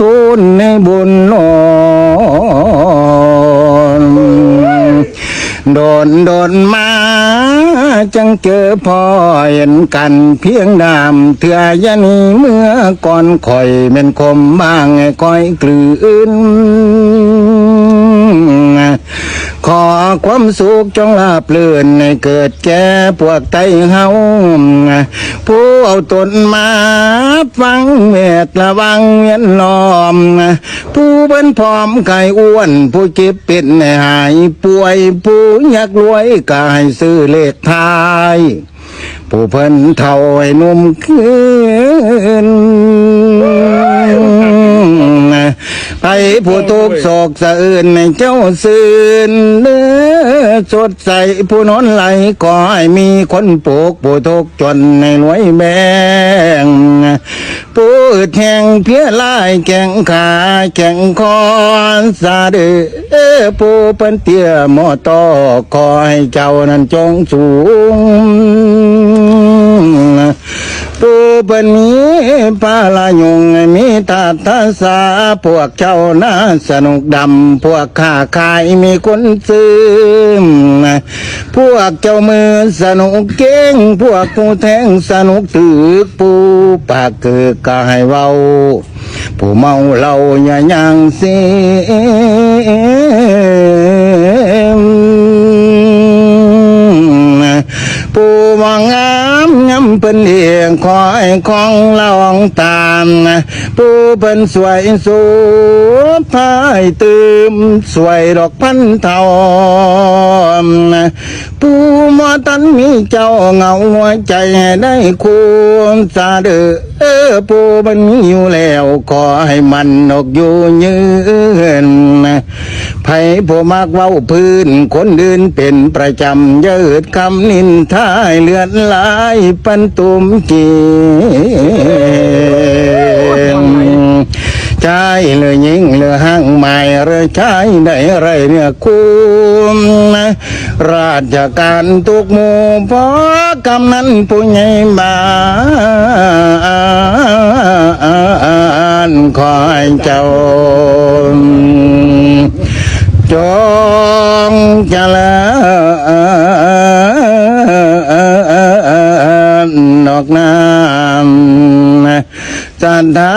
ทุนในบุญนอนโดนโดนมาจังเจอพ่อเห็นกันเพียงดามเถื่อยนีเมื่อก่อนคอยเป็นคมบ้างไงคอยกลืน ความสุขจงลาบลื่นในเกิดแก่พวกไตเฮาผู้เอาตนมาฟังเมตระวังเวียนล้อม ผู้เป็นพร้อมไก่อ้วน ผู้เจ็บเป็นให้หายป่วยผู้อยากรวยก็ให้ซื้อเลขทายผู้เพิ่นเท่าให้นุ่มขึ้น ไปผู้ทุกข์โศกสะอื่นในเจ้าซื่นเนื้อสดใสผู้นอนไหลขอให้มีคนปลูกผู้ทุกข์จนในรวยแบงผู้แห่งเพี้ยลายแข่งขาแข่งคอนสาเดือผู้เป็นเตี้ยมอตอขอให้เจ้านั้นจงสูง ปูปันมีปลาลายงมีตาตาสาพวกเจ้าน่าสนุกดำพวกข้าขายมีคนซื้อพวกเจ้ามือสนุกเก่ง พวกผู้แทงสนุกถือปูปากคือกายเว้าผู้เมาเหล้าอย่ายังเสียผู้มองงามงามเป็นเอียง คอยของลองตามผู้เป็นสวยสูพายตืมสวยดอกพันเทาผู้มอตันมีเจ้าเงาหัวใจได้คูณสาเดอเออผู้มันมีอยู่แล้วขอให้มันอกอยู่ยืน ไผผู้มักเว้าพื้น คนอื่นเป็นประจำเยิดคำนินทายเลือนลายปันตุมจีใจเลยยิงเลยห้างใหม่เลยใช้ได้ไรเนี่ยคุ้มราชการทุกหมู่พอกำนั้นผู้ใหญ่บ้านขอให้เจ้า จงเจริญนอกน้ำจันทา